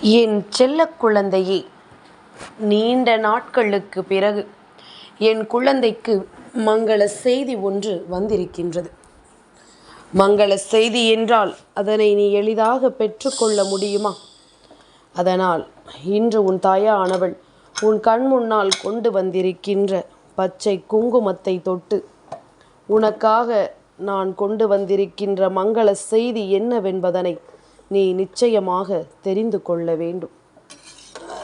என் செல்ல குழந்தையே நீண்ட நாட்களுக்கு பிறகு என் குழந்தைக்கு மங்கள செய்தி ஒன்று வந்திருக்கின்றது. மங்கள செய்தி என்றால் அதனை நீ எளிதாக பெற்றுக்கொள்ள முடியுமா? அதனால் இன்று உன் தாயானவள் உன் கண் முன்னால் கொண்டு வந்திருக்கின்ற பச்சை குங்குமத்தை தொட்டு உனக்காக நான் கொண்டு வந்திருக்கின்ற மங்கள செய்தி என்னவென்பதனை நீ நிச்சயமாக தெரிந்து கொள்ள வேண்டும்.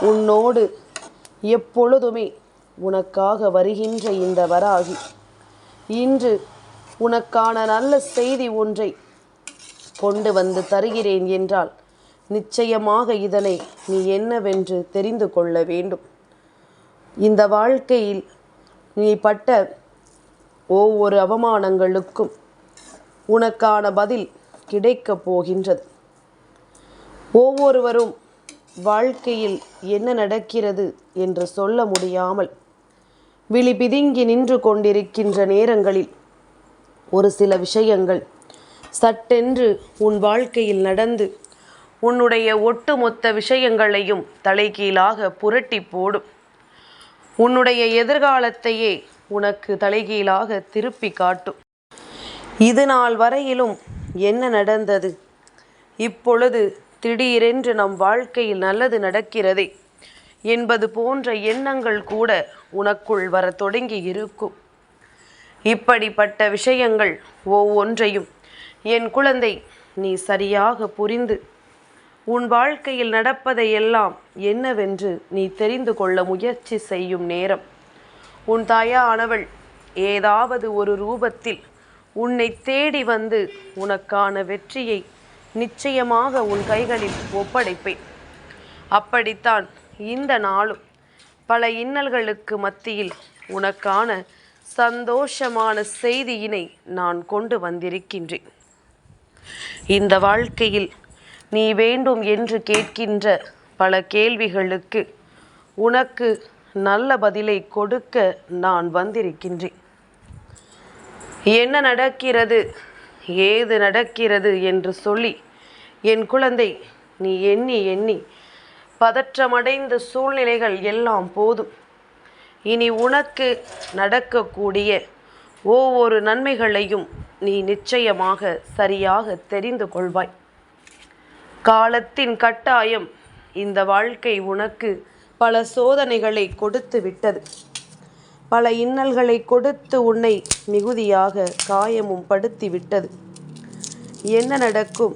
உன்னோடு எப்பொழுதுமே உனக்காக வருகின்ற இந்த வராகி இன்று உனக்கான நல்ல செய்தி ஒன்றை கொண்டு வந்து தருகிறேன் என்றால் நிச்சயமாக இதனை நீ என்னவென்று தெரிந்து கொள்ள வேண்டும். இந்த வாழ்க்கையில் நீ பட்ட ஒவ்வொரு அவமானங்களுக்கும் உனக்கான பதில் கிடைக்கப் போகின்றது. ஒவ்வொருவரும் வாழ்க்கையில் என்ன நடக்கிறது என்று சொல்ல முடியாமல் விழி பிதுங்கி நின்று கொண்டிருக்கின்ற நேரங்களில் ஒரு சில விஷயங்கள் சட்டென்று உன் வாழ்க்கையில் நடந்து உன்னுடைய ஒட்டுமொத்த விஷயங்களையும் தலைகீழாக புரட்டி போடும். உன்னுடைய எதிர்காலத்தையே உனக்கு தலைகீழாக திருப்பி காட்டும். இது நாள் வரையிலும் என்ன நடந்தது? இப்பொழுது திடீரென்று நம் வாழ்க்கையில் நல்லது நடக்கிறதே என்பது போன்ற எண்ணங்கள் கூட உனக்குள் வர தொடங்கி இருக்கும். இப்படிப்பட்ட விஷயங்கள் ஒவ்வொன்றையும் என் குழந்தை நீ சரியாக புரிந்து உன் வாழ்க்கையில் நடப்பதையெல்லாம் என்னவென்று நீ தெரிந்து கொள்ள முயற்சி செய்யும் நேரம். உன் தாயானவள் ஏதாவது ஒரு ரூபத்தில் உன்னை தேடி வந்து உனக்கான வெற்றியை நிச்சயமாக உன் கைகளில் ஒப்படைப்பேன். அப்படித்தான் இந்த நாளும் பல இன்னல்களுக்கு மத்தியில் உனக்கான சந்தோஷமான செய்தியினை நான் கொண்டு வந்திருக்கின்றேன். இந்த வாழ்க்கையில் நீ வேண்டும் என்று கேட்கின்ற பல கேள்விகளுக்கு உனக்கு நல்ல பதிலை கொடுக்க நான் வந்திருக்கின்றேன். என்ன நடக்கிறது? ஏது நடக்கிறது என்று சொல்லி என் குழந்தை நீ எண்ணி எண்ணி பதற்றமடைந்த சூழ்நிலைகள் எல்லாம் போதும். இனி உனக்கு நடக்கக்கூடிய ஒவ்வொரு நன்மைகளையும் நீ நிச்சயமாக சரியாக தெரிந்து கொள்வாய். காலத்தின் கட்டாயம் இந்த வாழ்க்கை உனக்கு பல சோதனைகளை கொடுத்து விட்டது. பல இன்னல்களை கொடுத்து உன்னை மிகுதியாக காயமும் படுத்தி விட்டது என்ன நடக்கும்?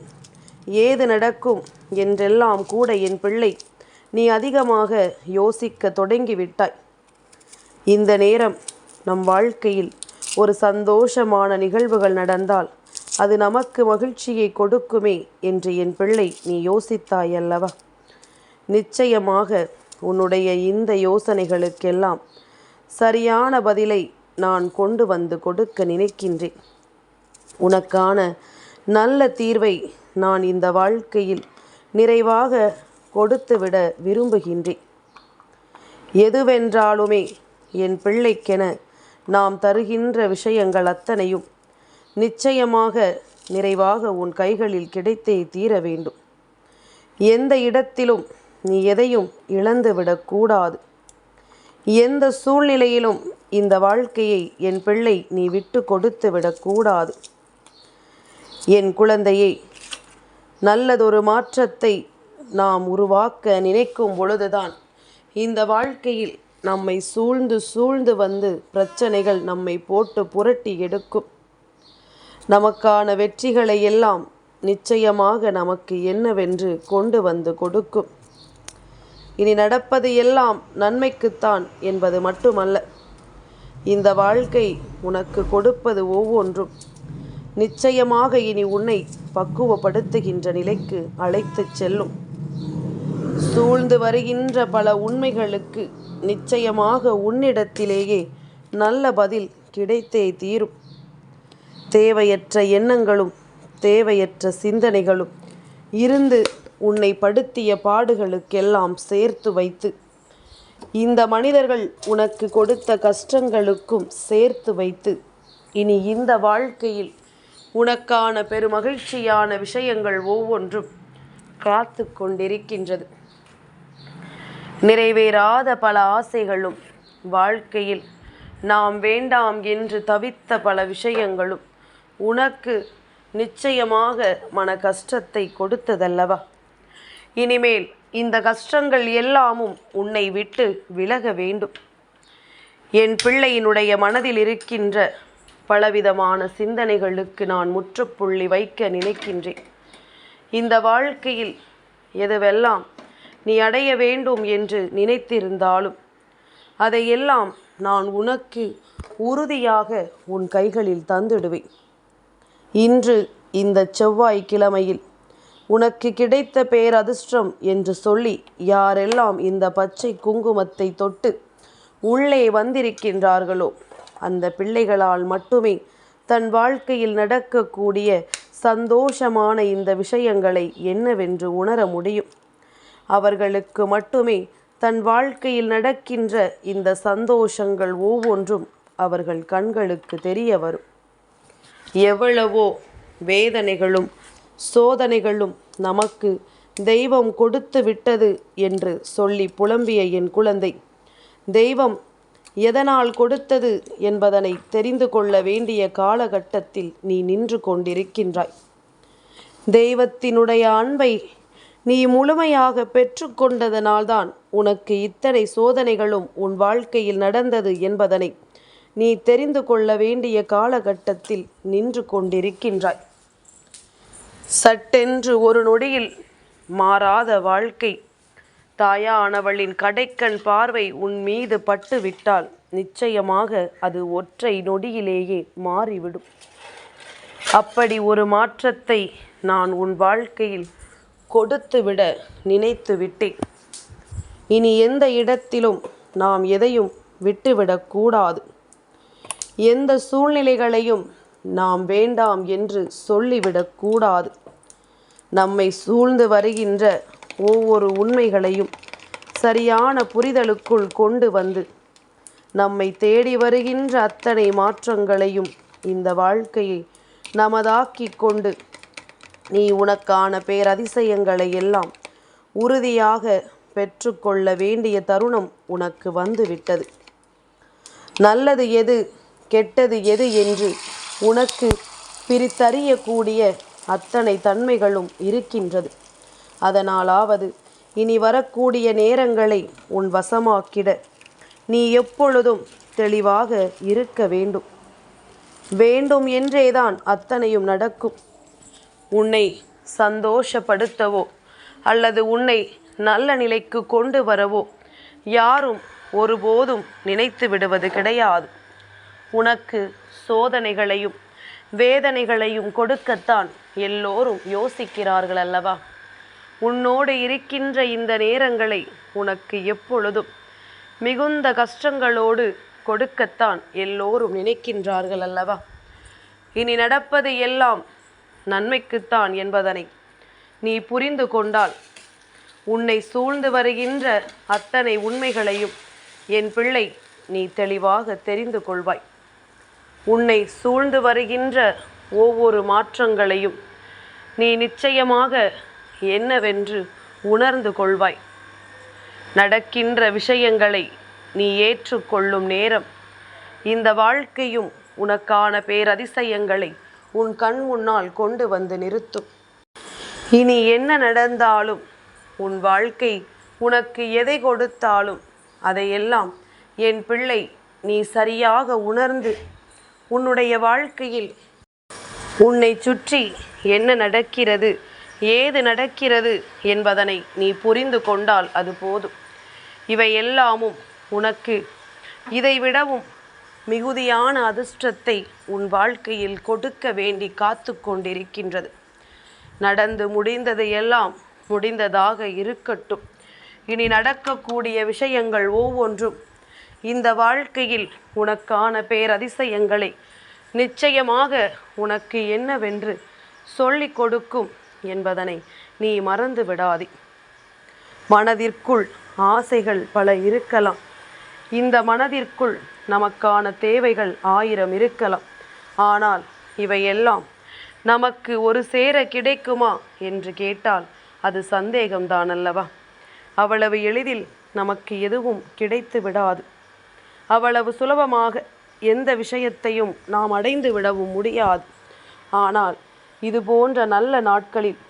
ஏது நடக்கும்? என்றெல்லாம் கூட என் பிள்ளை நீ அதிகமாக யோசிக்க தொடங்கிவிட்டாய். இந்த நேரம் நம் வாழ்க்கையில் ஒரு சந்தோஷமான நிகழ்வுகள் நடந்தால் அது நமக்கு மகிழ்ச்சியை கொடுக்குமே என்று என் பிள்ளை நீ யோசித்தாய் அல்லவா? நிச்சயமாக உன்னுடைய இந்த யோசனைகளுக்கெல்லாம் சரியான பதிலை நான் கொண்டு வந்து கொடுக்க நினைக்கின்றேன். உனக்கான நல்ல தீர்வை நான் இந்த வாழ்க்கையில் நிறைவாக கொடுத்துவிட விரும்புகின்றேன். எதுவென்றாலுமே என் பிள்ளைக்கென நாம் தருகின்ற விஷயங்கள் அத்தனையும் நிச்சயமாக நிறைவாக உன் கைகளில் கிடைத்தே தீர வேண்டும். எந்த இடத்திலும் நீ எதையும் இழந்துவிடக்கூடாது எந்த சூழ்நிலையிலும் இந்த வாழ்க்கையை என் பிள்ளை நீ விட்டு கொடுத்து விடக்கூடாது என் குழந்தையை நல்லதொரு மாற்றத்தை நாம் உருவாக்க நினைக்கும் பொழுதுதான் இந்த வாழ்க்கையில் நம்மை சூழ்ந்து சூழ்ந்து வந்து பிரச்சனைகள் நம்மை போட்டு புரட்டி எடுக்கும். நமக்கான வெற்றிகளை எல்லாம் நிச்சயமாக நமக்கு என்னவென்று கொண்டு வந்து கொடுக்கும். இனி நடப்பது எல்லாம் நன்மைக்குத்தான் என்பது மட்டுமல்ல. இந்த வாழ்க்கை உனக்கு கொடுப்பது ஒவ்வொன்றும். நிச்சயமாக இனி உன்னை பக்குவப்படுத்துகின்ற நிலைக்கு அழைத்துச் செல்லும். சூழ்ந்து வருகின்ற பல உண்மைகளுக்கு நிச்சயமாக உன்னிடத்திலேயே நல்ல பதில் கிடைத்தே தீரும். தேவையற்ற எண்ணங்களும் தேவையற்ற சிந்தனைகளும் இருந்து உன்னை படுத்திய பாடுகளுக்கெல்லாம் சேர்த்து வைத்து. இந்த மனிதர்கள் உனக்கு கொடுத்த கஷ்டங்களுக்கும் சேர்த்து வைத்து. இனி இந்த வாழ்க்கையில் உனக்கான பெருமகிழ்ச்சியான விஷயங்கள் ஒவ்வொன்றும் காத்து கொண்டிருக்கின்றது. நிறைவேறாத பல ஆசைகளும் வாழ்க்கையில் நாம் வேண்டாம் என்று தவித்த பல விஷயங்களும் உனக்கு நிச்சயமாக மன கஷ்டத்தை கொடுத்ததல்லவா? இனிமேல் இந்த கஷ்டங்கள் எல்லாமும் உன்னை விட்டு விலக வேண்டும். என் பிள்ளையினுடைய மனதில் இருக்கின்ற பலவிதமான சிந்தனைகளுக்கு நான் முற்றுப்புள்ளி வைக்க நினைக்கின்றேன். இந்த வாழ்க்கையில் எதுவெல்லாம் நீ அடைய வேண்டும் என்று நினைத்திருந்தாலும் அதையெல்லாம் நான் உனக்கு உறுதியாக உன் கைகளில் தந்துடுவேன். இன்று இந்த செவ்வாய் கிழமையில் உனக்கு கிடைத்த பேரதிர்ஷ்டம் என்று சொல்லி யாரெல்லாம் இந்த பச்சை குங்குமத்தை தொட்டு உள்ளே வந்திருக்கின்றார்களோ அந்த பிள்ளைகளால் மட்டுமே தன் வாழ்க்கையில் நடக்கக்கூடிய சந்தோஷமான இந்த விஷயங்களை என்னவென்று உணர முடியும். அவர்களுக்கு மட்டுமே தன் வாழ்க்கையில் நடக்கின்ற இந்த சந்தோஷங்கள் ஒவ்வொன்றும் அவர்கள் கண்களுக்கு தெரிய வரும். எவ்வளவோ வேதனைகளும் சோதனைகளும் நமக்கு தெய்வம் கொடுத்து விட்டது என்று சொல்லி புலம்பிய என் குழந்தை. தெய்வம் எதனால் கொடுத்தது என்பதனை தெரிந்து கொள்ள வேண்டிய காலகட்டத்தில் நீ நின்று கொண்டிருக்கின்றாய். தெய்வத்தினுடைய அன்பை நீ முழுமையாக பெற்றுக்கொண்டதனால்தான் உனக்கு இத்தனை சோதனைகளும் உன் வாழ்க்கையில் நடந்தது என்பதனை நீ தெரிந்து கொள்ள வேண்டிய காலகட்டத்தில் நின்று கொண்டிருக்கின்றாய். சட்டென்று ஒரு நொடியில் மாறாத வாழ்க்கை. தாயானவளின் கடைக்கண் பார்வை உன் மீது பட்டு விட்டால் நிச்சயமாக அது ஒற்றை நொடியிலேயே மாறிவிடும். அப்படி ஒரு மாற்றத்தை நான் உன் வாழ்க்கையில் கொடுத்துவிட நினைத்து விட்டேன் இனி எந்த இடத்திலும் நாம் எதையும் விட்டுவிடக்கூடாது. எந்த சூழ்நிலைகளையும் நாம் வேண்டாம் என்று சொல்லிவிடக்கூடாது நம்மை சூழ்ந்து வருகின்ற ஒவ்வொரு உண்மைகளையும் சரியான புரிதலுக்குள் கொண்டு வந்து நம்மை தேடி வருகின்ற அத்தனை மாற்றங்களையும் இந்த வாழ்க்கையை நமதாக்கி கொண்டு நீ உனக்கான பேரதிசயங்களை எல்லாம் உறுதியாக பெற்றுக்கொள்ள வேண்டிய தருணம் உனக்கு வந்துவிட்டது. நல்லது எது கெட்டது எது என்று உனக்கு பிரித்தறியக்கூடிய அத்தனை தன்மைகளும் இருக்கின்றது. அதனாலாவது இனி வரக்கூடிய நேரங்களை உன் வசமாக்கிட நீ எப்பொழுதும் தெளிவாக இருக்க வேண்டும். வேண்டும் என்றேதான் அத்தனையும் நடக்கும். உன்னை சந்தோஷப்படுத்தவோ அல்லது உன்னை நல்ல நிலைக்கு கொண்டு வரவோ யாரும் ஒருபோதும் நினைத்து விடுவது கிடையாது. உனக்கு சோதனைகளையும் வேதனைகளையும் கொடுக்கத்தான் எல்லோரும் யோசிக்கிறார்கள் அல்லவா? உன்னோடு இருக்கின்ற இந்த நேரங்களை உனக்கு எப்பொழுதும் மிகுந்த கஷ்டங்களோடு கொடுக்கத்தான் எல்லோரும் நினைக்கின்றார்கள் அல்லவா? இனி நடப்பது எல்லாம் நன்மைக்குத்தான் என்பதனை நீ புரிந்து கொண்டால் உன்னை சூழ்ந்து வருகின்ற அத்தனை உண்மைகளையும் என் பிள்ளை நீ தெளிவாக தெரிந்து கொள்வாய். உன்னை சூழ்ந்து வருகின்ற ஒவ்வொரு மாற்றங்களையும் நீ நிச்சயமாக என்னவென்று உணர்ந்து கொள்வாய். நடக்கின்ற விஷயங்களை நீ ஏற்றுக்கொள்ளும் நேரம் இந்த வாழ்க்கையும் உனக்கான பேரதிசயங்களை உன் கண் முன்னால் கொண்டு வந்து நிறுத்தும். இனி என்ன நடந்தாலும் உன் வாழ்க்கை உனக்கு எதை கொடுத்தாலும் அதையெல்லாம் என் பிள்ளை நீ சரியாக உணர்ந்து உன்னுடைய வாழ்க்கையில் உன்னை சுற்றி என்ன நடக்கிறது ஏது நடக்கிறது என்பதனை நீ புரிந்து கொண்டால் அது போதும். இவை எல்லாமும் உனக்கு இதைவிடவும் மிகுதியான அதிர்ஷ்டத்தை உன் வாழ்க்கையில் கொடுக்க வேண்டி காத்து கொண்டிருக்கின்றது. நடந்து முடிந்தது எல்லாம் முடிந்ததாக இருக்கட்டும். இனி நடக்கக்கூடிய விஷயங்கள் ஒவ்வொன்றும் இந்த வாழ்க்கையில் உனக்கான பேரதிசயங்களை நிச்சயமாக உனக்கு என்னவென்று சொல்லிக் கொடுக்கும் என்பதனை நீ மறந்து விடாதே. மனதிற்குள் ஆசைகள் பல இருக்கலாம். இந்த மனதிற்குள் நமக்கான தேவைகள் ஆயிரம் இருக்கலாம். ஆனால் இவையெல்லாம் நமக்கு ஒரு சேர கிடைக்குமா என்று கேட்டால் அது சந்தேகம்தான் அல்லவா அவ்வளவு எளிதில் நமக்கு எதுவும் கிடைத்து விடாது அவ்வளவு சுலபமாக எந்த விஷயத்தையும் நாம் அடைந்து விடவும் முடியாது. ஆனால் இது போன்ற நல்ல நாட்களில்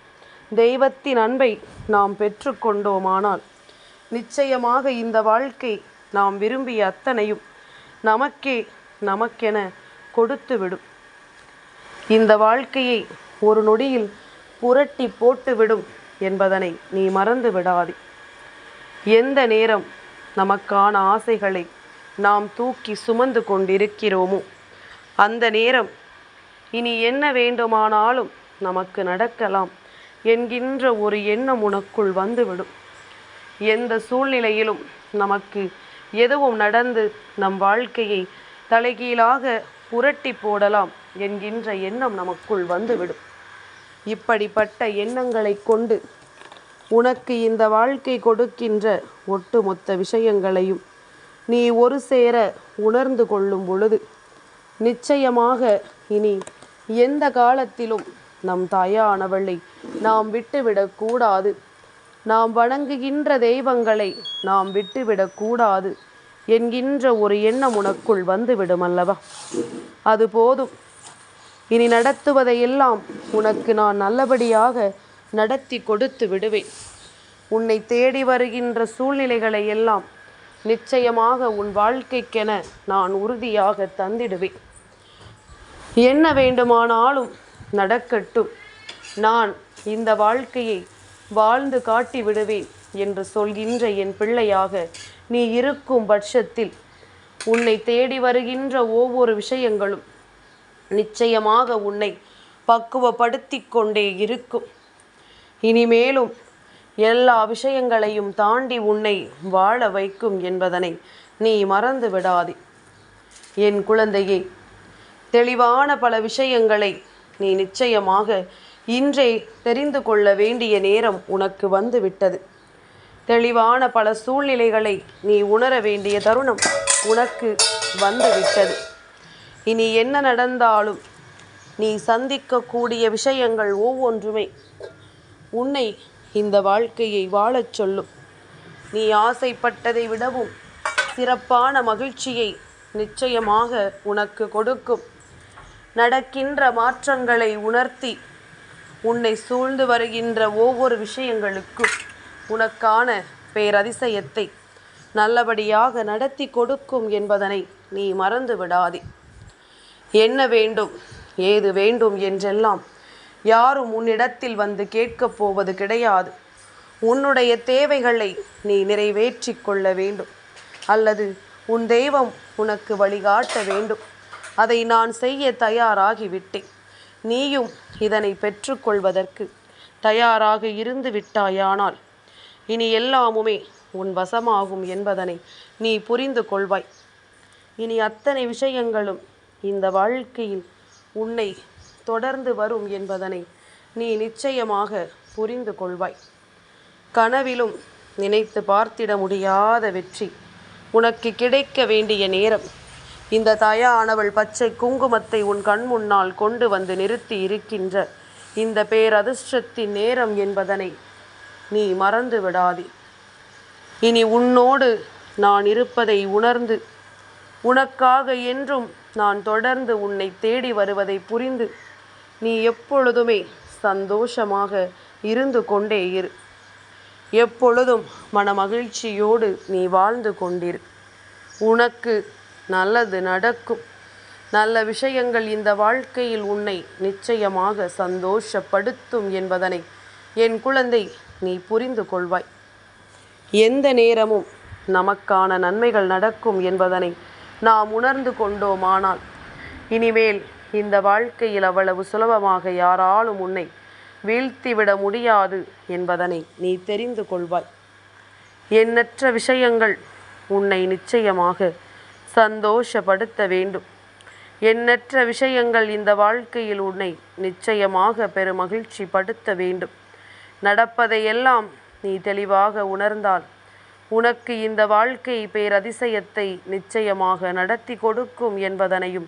தெய்வத்தின் அன்பை நாம் பெற்றுக்கொண்டோமானால் நிச்சயமாக இந்த வாழ்க்கை நாம் விரும்பிய அத்தனையும் நமக்கே நமக்கென கொடுத்துவிடும் இந்த வாழ்க்கையை ஒரு நொடியில் புரட்டி போட்டுவிடும் என்பதனை நீ மறந்து விடாதே. எந்த நேரம் நமக்கான ஆசைகளை நாம் தூக்கி சுமந்து கொண்டிருக்கிறோமோ? அந்த நேரம் இனி என்ன வேண்டுமானாலும் நமக்கு நடக்கலாம் என்கின்ற ஒரு எண்ணம் உனக்குள் வந்துவிடும். எந்த சூழ்நிலையிலும் நமக்கு எதுவும் நடந்து நம் வாழ்க்கையை தலைகீழாக புரட்டி போடலாம் என்கின்ற எண்ணம் நமக்குள் வந்துவிடும். இப்படிப்பட்ட எண்ணங்களை கொண்டு உனக்கு இந்த வாழ்க்கை கொடுக்கின்ற ஒட்டுமொத்த விஷயங்களையும் நீ ஒரு சேர உணர்ந்து கொள்ளும் பொழுது நிச்சயமாக இனி எந்த காலத்திலும் நம் தாயானவளை நாம் விட்டுவிடக்கூடாது நாம் வணங்குகின்ற தெய்வங்களை நாம் விட்டுவிடக்கூடாது என்கின்ற ஒரு எண்ணம் உனக்குள் வந்துவிடும் அல்லவா? அது போதும். இனி நடத்துவதையெல்லாம் உனக்கு நான் நல்லபடியாக நடத்தி கொடுத்து விடுவேன். உன்னை தேடி வருகின்ற சூழ்நிலைகளை எல்லாம் நிச்சயமாக உன் வாழ்க்கைக்கென நான் உறுதியாக தந்திடுவேன். என்ன வேண்டுமானாலும் நடக்கட்டும். நான் இந்த வாழ்க்கையை வாழ்ந்து காட்டி விடுவேன் என்று சொல்கின்ற என் பிள்ளையாக நீ இருக்கும் பட்சத்தில் உன்னை தேடி வருகின்ற ஒவ்வொரு விஷயங்களும் நிச்சயமாக உன்னை பக்குவப்படுத்தி கொண்டே இருக்கும். இனிமேலும் எல்லா விஷயங்களையும் தாண்டி உன்னை வாழ வைக்கும் என்பதனை நீ மறந்து விடாதே. என் குழந்தையே தெளிவான பல விஷயங்களை நீ நிச்சயமாக இன்றே தெரிந்து கொள்ள வேண்டிய நேரம் உனக்கு வந்து விட்டது தெளிவான பல சூழ்நிலைகளை நீ உணர வேண்டிய தருணம் உனக்கு வந்து விட்டது இனி என்ன நடந்தாலும் நீ சந்திக்கக்கூடிய விஷயங்கள் ஒவ்வொன்றுமே உன்னை இந்த வாழ்க்கையை வாழச் சொல்லும். நீ ஆசைப்பட்டதை விடவும் சிறப்பான மகிழ்ச்சியை நிச்சயமாக உனக்கு கொடுக்கும். நடக்கின்ற மாற்றங்களை உணர்த்தி உன்னை சூழ்ந்து வருகின்ற ஒவ்வொரு விஷயங்களுக்கும் உனக்கான பேரதிசயத்தை நல்லபடியாக நடத்தி கொடுக்கும் என்பதனை நீ மறந்து விடாதே என்ன வேண்டும் ஏது வேண்டும் என்றெல்லாம் யாரும் உன்னிடத்தில் வந்து கேட்கப் போவது கிடையாது. உன்னுடைய தேவைகளை நீ நிறைவேற்றி கொள்ள வேண்டும். அல்லது உன் தெய்வம் உனக்கு வழிகாட்ட வேண்டும். அதை நான் செய்ய தயாராகிவிட்டேன். நீயும் இதனை பெற்றுக்கொள்வதற்கு தயாராக இருந்து விட்டாயானால் இனி எல்லாமுமே உன் வசமாகும் என்பதனை நீ புரிந்து கொள்வாய். இனி அத்தனை விஷயங்களும் இந்த வாழ்க்கையில் உன்னை தொடர்ந்து வரும் என்பதனை நீ நிச்சயமாக புரிந்து கொள்வாய். கனவிலும் நினைத்து பார்த்திட முடியாத வெற்றி. உனக்கு கிடைக்க வேண்டிய நேரம். இந்த தயானவள் பச்சை குங்குமத்தை உன் கண் முன்னால் கொண்டு வந்து நிறுத்தி இருக்கின்ற இந்த பேரதிர்ஷ்டத்தின் நேரம் என்பதனை நீ மறந்து விடாதே. இனி உன்னோடு நான் இருப்பதை உணர்ந்து உனக்காக என்றும் நான் தொடர்ந்து உன்னை தேடி வருவதை புரிந்து நீ எப்பொழுதுமே சந்தோஷமாக இருந்து கொண்டே இரு. எப்பொழுதும் மன மகிழ்ச்சியோடு நீ வாழ்ந்து கொண்டிரு. உனக்கு நல்லது நடக்கும். நல்ல விஷயங்கள் இந்த வாழ்க்கையில் உன்னை நிச்சயமாக சந்தோஷப்படுத்தும் என்பதனை என் குழந்தை நீ புரிந்து கொள்வாய். எந்த நேரமும் நமக்கான நன்மைகள் நடக்கும் என்பதனை நாம் உணர்ந்து கொண்டோமானால் இனிமேல் இந்த வாழ்க்கையில் அவ்வளவு சுலபமாக யாராலும் உன்னை வீழ்த்திவிட முடியாது என்பதனை நீ தெரிந்து கொள்வாய். எண்ணற்ற விஷயங்கள் உன்னை நிச்சயமாக சந்தோஷப்படுத்த வேண்டும். எண்ணற்ற விஷயங்கள் இந்த வாழ்க்கையில் உன்னை நிச்சயமாக பெருமகிழ்ச்சி படுத்த வேண்டும். நடப்பதையெல்லாம் நீ தெளிவாக உணர்ந்தால் உனக்கு இந்த வாழ்க்கை பேரதிசயத்தை நிச்சயமாக நடத்தி கொடுக்கும் என்பதனையும்